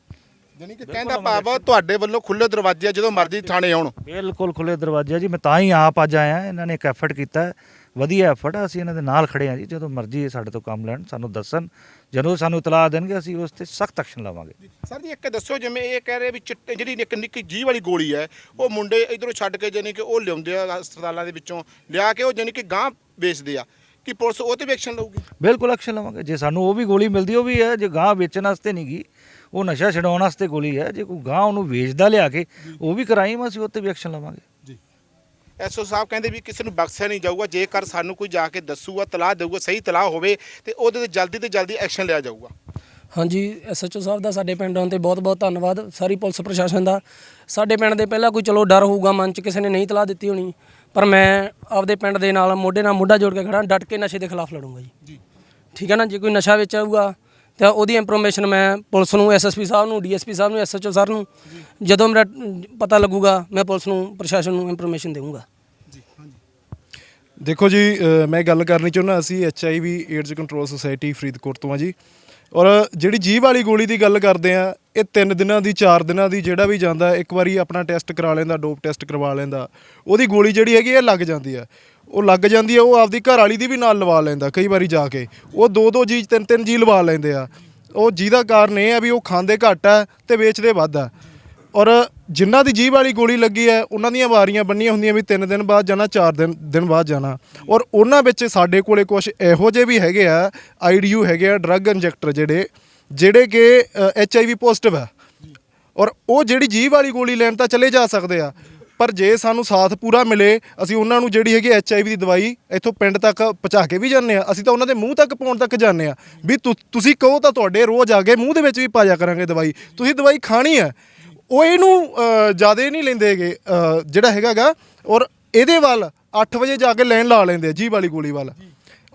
ਜਾਣੀ ਕਿ ਕਹਿੰਦਾ ਭਾਵ ਤੁਹਾਡੇ ਵੱਲੋਂ ਖੁੱਲੇ ਦਰਵਾਜ਼ੇ ਆ ਜਦੋਂ ਮਰਜ਼ੀ ਥਾਣੇ ਆਉਣ। ਬਿਲਕੁਲ ਖੁੱਲੇ ਦਰਵਾਜ਼ੇ ਆ ਜੀ। ਮੈਂ ਤਾਂ ਹੀ ਆਪ ਅੱਜ ਆਇਆ ਇਹਨਾਂ ਨੇ ਇੱਕ ਐਫਰਟ ਕੀਤਾ। ਹੈ। ਵਧੀਆ ਐਫਰਟ ਆ ਅਸੀਂ ਇਹਨਾਂ ਦੇ ਨਾਲ ਖੜੇ ਆ ਜੀ ਜਦੋਂ ਮਰਜ਼ੀ ਸਾਡੇ ਤੋਂ ਕੰਮ ਲੈਣ ਸਾਨੂੰ ਦੱਸਣ ਜਦੋਂ ਸਾਨੂੰ ਇਤਲਾਹ ਦੇਣਗੇ ਅਸੀਂ ਉਸ ਤੇ ਸਖਤ ਐਕਸ਼ਨ ਲਵਾਂਗੇ। ਸਰ ਜੀ ਇੱਕ ਦੱਸੋ ਜਿਵੇਂ ਇਹ ਕਹਿ ਰਹੇ ਵੀ ਚਿੱਟੇ ਜਿਹੜੀ ਇੱਕ ਨਿੱਕੀ ਜੀ ਵਾਲੀ ਗੋਲੀ ਹੈ ਉਹ ਮੁੰਡੇ ਇਧਰੋਂ ਛੱਡ ਕੇ ਜਾਨੀ ਕਿ ਉਹ ਲਿਆਉਂਦੇ ਆ ਹਸਪਤਾਲਾਂ ਦੇ ਵਿੱਚੋਂ ਲਿਆ ਕੇ ਉਹ ਜਾਨੀ ਕਿ ਗਾਂ ਵੇਚਦੇ ਆ। ਕਿ ਪੁਲਿਸ ਉਹ ਤੇ ਵੀ ਐਕਸ਼ਨ ਲਊਗੀ? ਬਿਲਕੁਲ ਐਕਸ਼ਨ ਲਵਾਂਗੇ। ਜੇ ਸਾਨੂੰ ਉਹ ਵੀ ਗੋਲੀ ਮਿਲਦੀ ਉਹ ਵੀ ਹੈ ਜੇ ਗਾਂ ਵੇਚਣ ਵਾਸਤੇ ਨਹੀਂ ਗੀ ਉਹ ਨਸ਼ਾ ਛਡਾਉਣ ਵਾਸਤੇ ਗੋਲੀ ਹੈ ਜੇ ਕੋਈ ਗਾਂ ਉਹਨੂੰ ਵੇਚਦਾ ਲਿਆ ਕੇ ਉਹ ਵੀ ਕਰਾਈਮ ਅਸੀਂ ਉੱਤੇ ਵੀ ਐਕਸ਼ਨ ਲਵਾਂਗੇ। ਐਸਓ ਸਾਹਿਬ ਕਹਿੰਦੇ ਵੀ ਕਿਸੇ ਨੂੰ ਬਖਸ਼ਿਆ ਨਹੀਂ ਜਾਊਗਾ ਜੇਕਰ ਸਾਨੂੰ ਕੋਈ ਜਾ ਕੇ ਦੱਸੂਗਾ ਤਲਾਹ ਦੇਊਗਾ ਸਹੀ ਤਲਾਹ ਹੋਵੇ ਤੇ ਉਹਦੇ ਤੇ ਜਲਦੀ ਤੇ ਜਲਦੀ ਐਕਸ਼ਨ ਲਿਆ ਜਾਊਗਾ। ਹਾਂਜੀ ਐਸਐਚਓ ਸਾਹਿਬ ਦਾ ਸਾਡੇ ਪਿੰਡ ਆਉਣ ਤੇ ਬਹੁਤ-ਬਹੁਤ ਧੰਨਵਾਦ ਸਾਰੀ ਪੁਲਿਸ ਪ੍ਰਸ਼ਾਸਨ ਦਾ। ਸਾਡੇ ਪਿੰਡ ਦੇ ਪਹਿਲਾਂ ਕੋਈ ਚਲੋ ਡਰ ਹੋਊਗਾ ਮਨ 'ਚ ਕਿਸੇ ਨੇ ਨਹੀਂ ਤਲਾਹ ਦਿੱਤੀ ਹੋਣੀ ਪਰ ਮੈਂ ਆਪਦੇ ਪਿੰਡ ਦੇ ਨਾਲ ਮੋਢੇ ਨਾਲ ਮੋਢਾ ਜੋੜ ਕੇ ਖੜਾ ਡਟ ਕੇ ਨਸ਼ੇ ਦੇ ਖਿਲਾਫ ਲੜੂੰਗਾ ਜੀ। ਠੀਕ ਹੈ ਨਾ ਜੇ ਕੋਈ ਨਸ਼ਾ ਵੇਚੂਗਾ ਤਾਂ ਉਹਦੀ ਇਨਫੋਰਮੇਸ਼ਨ ਮੈਂ ਪੁਲਿਸ ਨੂੰ ਐਸਐਸਪੀ ਸਾਹਿਬ ਨੂੰ ਡੀਐਸਪੀ ਸਾਹਿਬ ਨੂੰ ਐਸਐਚਓ ਸਰ ਨੂੰ, ਜਦੋਂ ਮੇਰਾ ਪਤਾ ਲੱਗੂਗਾ, ਮੈਂ ਪੁਲਿਸ ਨੂੰ, ਪ੍ਰਸ਼ਾਸਨ ਨੂੰ ਇਨਫੋਰਮੇਸ਼ਨ ਦੇਵਾਂਗਾ ਦੇਖੋ ਜੀ ਮੈਂ ਗੱਲ ਕਰਨੀ ਚਾਹੁੰਦਾ, ਅਸੀਂ HIV AIDS control society Faridkot ਤੋਂ ਆ ਜੀ। ਔਰ ਜਿਹੜੀ ਜੀਭ ਵਾਲੀ ਗੋਲੀ ਦੀ ਗੱਲ ਕਰਦੇ ਆ ਇਹ 3 ਦਿਨਾਂ ਦੀ 4 ਦਿਨਾਂ ਦੀ, ਜਿਹੜਾ ਵੀ ਜਾਂਦਾ, ਇੱਕ ਵਾਰੀ ਆਪਣਾ ਟੈਸਟ ਕਰਾ ਲੈਂਦਾ, ਡੋਪ ਟੈਸਟ ਕਰਵਾ ਲੈਂਦਾ, ਉਹਦੀ ਗੋਲੀ ਜਿਹੜੀ ਹੈਗੀ, ਇਹ ਲੱਗ ਜਾਂਦੀ ਆ। ਉਹ ਲੱਗ ਜਾਂਦੀ ਆ, ਉਹ ਆਪਦੀ ਘਰ ਵਾਲੀ ਦੀ ਵੀ ਨਾਲ ਲਵਾ ਲੈਂਦਾ ਕਈ ਵਾਰੀ ਜਾ ਕੇ। ਉਹ ਦੋ ਦੋ ਜੀ ਤਿੰਨ ਤਿੰਨ ਜੀ ਲਵਾ ਲੈਂਦੇ ਆ। ਉਹ ਜਿਹਦਾ ਕਾਰਨ ਇਹ ਆ ਵੀ ਉਹ ਖਾਂਦੇ ਘੱਟ ਆ ਤੇ ਵੇਚਦੇ ਵੱਧ ਆ। ਔਰ ਜਿਨ੍ਹਾਂ ਦੀ ਜੀਭ ਵਾਲੀ ਗੋਲੀ ਲੱਗੀ ਹੈ ਉਹਨਾਂ ਦੀਆਂ ਵਾਰੀਆਂ ਬੰਨੀਆਂ ਹੁੰਦੀਆਂ ਵੀ 3 ਦਿਨ ਬਾਅਦ ਜਾਣਾ 4 ਦਿਨ ਦਿਨ ਬਾਅਦ ਜਾਣਾ। ਔਰ ਉਹਨਾਂ ਵਿੱਚ ਸਾਡੇ ਕੋਲੇ ਕੁਝ ਇਹੋ ਜਿਹੇ ਵੀ ਹੈਗੇ ਆ, ਆਈਡੀਯੂ ਹੈਗੇ ਆ, ਡਰੱਗ ਇੰਜੈਕਟਰ ਜਿਹੜੇ ਜਿਹੜੇ ਕਿ ਐਚਆਈਵੀ ਪੋਜ਼ਿਟਿਵ ਆ। ਔਰ ਉਹ ਜਿਹੜੀ ਜੀਭ ਵਾਲੀ ਗੋਲੀ ਲੈਣ ਤਾਂ ਚਲੇ ਜਾ ਸਕਦੇ ਆ ਪਰ ਜੇ ਸਾਨੂੰ ਸਾਥ ਪੂਰਾ ਮਿਲੇ, ਅਸੀਂ ਉਹਨਾਂ ਨੂੰ ਜਿਹੜੀ ਹੈਗੀ ਐੱਚ ਆਈ ਵੀ ਦੀ ਦਵਾਈ ਇੱਥੋਂ ਪਿੰਡ ਤੱਕ ਪਹੁੰਚਾ ਕੇ ਵੀ ਜਾਂਦੇ ਆ ਅਸੀਂ ਤਾਂ ਉਹਨਾਂ ਦੇ ਮੂੰਹ ਤੱਕ ਪਾਉਣ ਤੱਕ ਜਾਂਦੇ ਆ ਵੀ ਤੁਸੀਂ ਕਹੋ ਤਾਂ ਤੁਹਾਡੇ ਰੋਜ਼ ਆ ਕੇ ਮੂੰਹ ਦੇ ਵਿੱਚ ਵੀ ਪਾਇਆ ਕਰਾਂਗੇ ਦਵਾਈ। ਤੁਸੀਂ ਦਵਾਈ ਖਾਣੀ ਹੈ। ਉਹ ਇਹਨੂੰ ਜ਼ਿਆਦਾ ਨਹੀਂ ਲੈਂਦੇਗੇ ਜਿਹੜਾ ਹੈਗਾਗਾ ਔਰ ਇਹਦੇ ਵੱਲ 8 ਵਜੇ ਜਾ ਕੇ ਲਾਈਨ ਲਾ ਲੈਂਦੇ ਆ ਜੀ ਵਾਲੀ ਗੋਲੀ ਵੱਲ।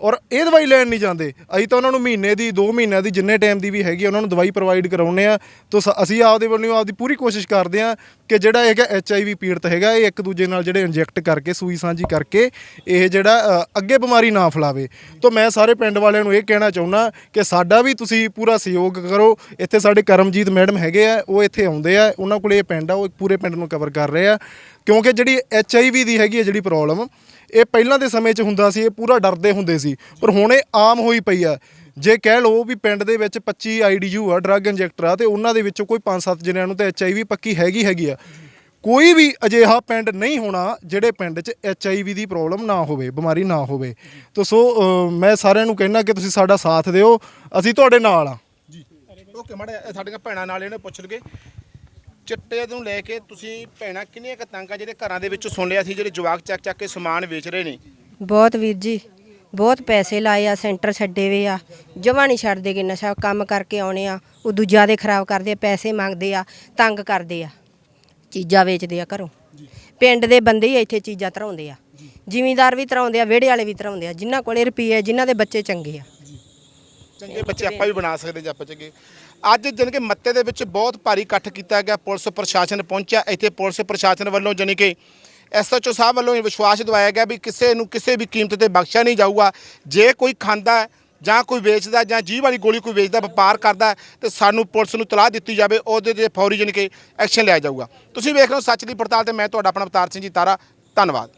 ਔਰ ਇਹ ਦਵਾਈ ਲੈਣ ਨਹੀਂ ਜਾਂਦੇ। ਅਸੀਂ ਤਾਂ ਉਹਨਾਂ ਨੂੰ ਮਹੀਨੇ ਦੀ 2 ਮਹੀਨਿਆਂ ਦੀ ਜਿੰਨੇ ਟਾਈਮ ਦੀ ਵੀ ਹੈਗੀ ਆ, ਉਹਨਾਂ ਨੂੰ ਦਵਾਈ ਪ੍ਰੋਵਾਈਡ ਕਰਾਉਨੇ ਆ। ਤਾਂ ਸ- ਅਸੀਂ ਆਪਦੇ ਵੱਲੋਂ ਆਪਦੀ ਪੂਰੀ ਕੋਸ਼ਿਸ਼ ਕਰਦੇ ਆ ਕਿ ਜਿਹੜਾ ਹੈਗਾ ਐੱਚ ਆਈ ਵੀ ਪੀੜਤ ਹੈਗਾ ਇਹ ਇੱਕ ਦੂਜੇ ਨਾਲ ਜਿਹੜੇ ਇੰਜੈਕਟ ਕਰਕੇ ਸੂਈ ਸਾਂਝੀ ਕਰਕੇ ਇਹ ਜਿਹੜਾ ਅੱਗੇ ਬਿਮਾਰੀ ਨਾ ਫੈਲਾਵੇ। ਤਾਂ ਮੈਂ ਸਾਰੇ ਪਿੰਡ ਵਾਲਿਆਂ ਨੂੰ ਇਹ ਕਹਿਣਾ ਚਾਹੁੰਦਾ ਕਿ ਸਾਡਾ ਵੀ ਤੁਸੀਂ ਪੂਰਾ ਸਹਿਯੋਗ ਕਰੋ। ਇੱਥੇ ਸਾਡੇ ਕਰਮਜੀਤ ਮੈਡਮ ਹੈਗੇ ਆ ਉਹ ਇੱਥੇ ਆਉਂਦੇ ਆ। ਉਹਨਾਂ ਕੋਲੇ ਇਹ ਪਿੰਡ ਆ ਉਹ ਪੂਰੇ ਪਿੰਡ ਨੂੰ ਕਵਰ ਕਰ ਰਹੇ ਆ। ਕਿਉਂਕਿ ਜਿਹੜੀ ਐੱਚ ਆਈ ਵੀ ਦੀ ਹੈਗੀ ਹੈ ਜਿਹੜੀ ਪ੍ਰੋਬਲਮ ਇਹ ਪਹਿਲਾਂ ਦੇ ਸਮੇਂ 'ਚ ਹੁੰਦਾ ਸੀ, ਇਹ ਪੂਰਾ ਡਰਦੇ ਹੁੰਦੇ ਸੀ, ਪਰ ਹੁਣ ਇਹ ਆਮ ਹੋਈ ਪਈ ਆ। ਜੇ ਕਹਿ ਲਓ ਵੀ ਪਿੰਡ ਦੇ ਵਿੱਚ 25 ਆਈਡੀਯੂ ਆ, ਡਰੱਗ ਇੰਜੈਕਟਰ ਆ, ਤੇ ਉਹਨਾਂ ਦੇ ਵਿੱਚੋਂ ਕੋਈ 5-7 ਜਣਿਆਂ ਨੂੰ ਤਾਂ ਐਚਆਈਵੀ ਪੱਕੀ ਹੈਗੀ ਹੈਗੀ ਆ। ਕੋਈ ਵੀ ਅਜਿਹਾ ਪਿੰਡ ਨਹੀਂ ਹੋਣਾ ਜਿਹੜੇ ਪਿੰਡ 'ਚ ਐਚਆਈਵੀ ਦੀ ਪ੍ਰੋਬਲਮ ਨਾ ਹੋਵੇ, ਬਿਮਾਰੀ ਨਾ ਹੋਵੇ। ਤਾਂ ਸੋ ਮੈਂ ਸਾਰਿਆਂ ਨੂੰ ਕਹਿਣਾ ਕਿ ਤੁਸੀਂ ਸਾਡਾ ਸਾਥ ਦਿਓ, ਅਸੀਂ ਤੁਹਾਡੇ ਨਾਲ ਆ। ਓਕੇ, ਮਾੜਾ ਸਾਡੀਆਂ ਭੈਣਾਂ ਨਾਲ ਇਹਨੇ ਪੁੱਛ ਲਗੇ ਚਿੱਟੇ ਨੂੰ ਲੈ ਕੇ ਤੁਸੀਂ ਭੈਣਾਂ ਕਿੰਨੀਆਂ ਆ ਜਿਹੜੇ ਘਰਾਂ ਦੇ ਵਿੱਚ ਸੁਣ ਲਿਆ ਸੀ ਜਿਹੜੇ ਜਵਾਕ ਚੱਕ ਚੱਕ ਕੇ ਸਮਾਨ ਵੇਚ ਰਹੇ ਨੇ? ਬਹੁਤ ਵੀਰ ਜੀ ਬਹੁਤ ਪੈਸੇ ਲਾਏ ਆ ਸੈਂਟਰ ਛੱਡੇ ਵੇ ਆ। ਜਮਾ ਨਹੀਂ ਛੱਡਦੇ ਕਿ ਨਸ਼ਾ ਕੰਮ ਕਰਕੇ ਆਉਣੇ ਆ ਉਦੋਂ ਜ਼ਿਆਦਾ ਖਰਾਬ ਕਰਦੇ ਆ ਪੈਸੇ ਮੰਗਦੇ ਆ ਤੰਗ ਕਰਦੇ ਆ। ਚੀਜ਼ਾਂ ਵੇਚਦੇ ਆ ਘਰੋਂ। ਪਿੰਡ ਦੇ ਬੰਦੇ ਹੀ ਇੱਥੇ ਚੀਜ਼ਾਂ ਧਰਾਉਂਦੇ ਆ। ਜ਼ਿਮੀਂਦਾਰ ਵੀ ਧਰਾਉਂਦੇ ਆ ਵਿਹੜੇ ਵਾਲੇ ਵੀ ਧਰਾਉਂਦੇ ਆ ਜਿਨ੍ਹਾਂ ਕੋਲੇ ਰੁਪਈਏ ਜਿਨ੍ਹਾਂ ਦੇ ਬੱਚੇ ਚੰਗੇ ਆ। ਚੰਗੇ ਬੱਚੇ ਆਪਾਂ ਵੀ ਬਣਾ ਸਕਦੇ ਜੇ ਆਪਾਂ ਚੰਗੇ। ਅੱਜ ਜਾਣੀ ਕਿ ਮੱਤੇ ਦੇ ਵਿੱਚ ਬਹੁਤ ਭਾਰੀ ਇਕੱਠ ਕੀਤਾ ਗਿਆ ਪੁਲਿਸ ਪ੍ਰਸ਼ਾਸਨ ਪਹੁੰਚਿਆ। ਇੱਥੇ ਪੁਲਿਸ ਪ੍ਰਸ਼ਾਸਨ ਵੱਲੋਂ ਜਾਣੀ ਕਿ ਐਸਐਚਓ ਸਾਹਿਬ ਵੱਲੋਂ ਇਹ ਵਿਸ਼ਵਾਸ ਦਿਵਾਇਆ ਗਿਆ ਵੀ ਕਿਸੇ ਨੂੰ ਕਿਸੇ ਵੀ ਕੀਮਤ ਤੇ ਬਖਸ਼ਿਆ ਨਹੀਂ ਜਾਊਗਾ। ਜੇ ਕੋਈ ਖਾਂਦਾ ਜਾਂ ਕੋਈ ਵੇਚਦਾ ਜਾਂ ਜੀਭ ਵਾਲੀ ਗੋਲੀ ਕੋਈ ਵੇਚਦਾ ਵਪਾਰ ਕਰਦਾ ਹੈ, ਤੇ ਸਾਨੂੰ ਪੁਲਿਸ ਨੂੰ ਤਲਾਹ ਦਿੱਤੀ ਜਾਵੇ ਉਹਦੇ ਤੇ ਫੌਰੀ ਜਾਣੀ ਕਿ ਐਕਸ਼ਨ ਲਿਆ ਜਾਊਗਾ। ਤੁਸੀਂ ਵੇਖ ਰਹੇ ਹੋ ਸੱਚ ਦੀ ਪੜਤਾਲ ਤੇ ਮੈਂ ਤੁਹਾਡਾ ਆਪਣਾ ਅਵਤਾਰ ਸਿੰਘ ਜੀ ਤਾਰਾ। ਧੰਨਵਾਦ।